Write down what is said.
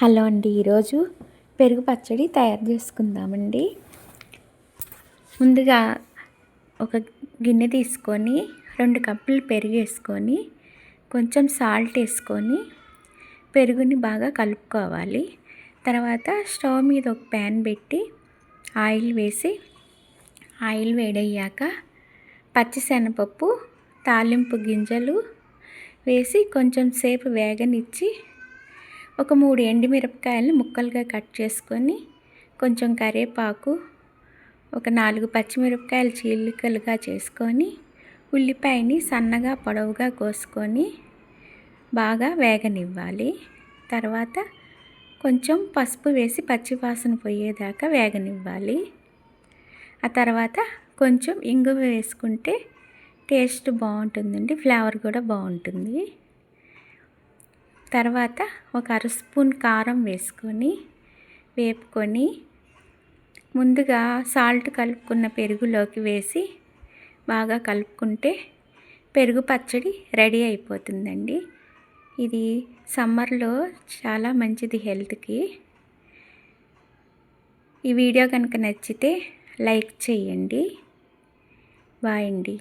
Hello అండి ఈరోజు పెరుగు పచ్చడి తయారు చేసుకుందామండి. ముందుగా ఒక గిన్నె తీసుకొని రెండు కప్పులు పెరుగు వేసుకొని కొంచెం సాల్ట్ వేసుకొని పెరుగుని బాగా కలుపుకోవాలి. తర్వాత స్టవ్ మీద ఒక ప్యాన్ పెట్టి ఆయిల్ వేసి ఆయిల్ వేడయ్యాక పచ్చిశనగపప్పు తాలింపు గింజలు వేసి కొంచెం సేపు వేగనిచ్చి ఒక మూడు ఎండుమిరపకాయలను ముక్కలుగా కట్ చేసుకొని కొంచెం కరివేపాకు ఒక నాలుగు పచ్చిమిరపకాయలు చీలికలుగా చేసుకొని ఉల్లిపాయని సన్నగా పొడవుగా కోసుకొని బాగా వేగనివ్వాలి. తర్వాత కొంచెం పసుపు వేసి పచ్చివాసన పోయేదాకా వేగనివ్వాలి. ఆ తర్వాత కొంచెం ఇంగువ వేసుకుంటే టేస్ట్ బాగుంటుందండి ఫ్లేవర్ కూడా బాగుంటుంది. తర్వాత ఒక అర స్పూన్ కారం వేసుకొని వేపుకొని ముందుగా సాల్ట్ కలుపుకున్న పెరుగులోకి వేసి బాగా కలుపుకుంటే పెరుగు పచ్చడి రెడీ అయిపోతుందండి. ఇది సమ్మర్లో చాలా మంచిది హెల్త్కి. ఈ వీడియో కనుక నచ్చితే లైక్ చేయండి. బాయ్ అండి.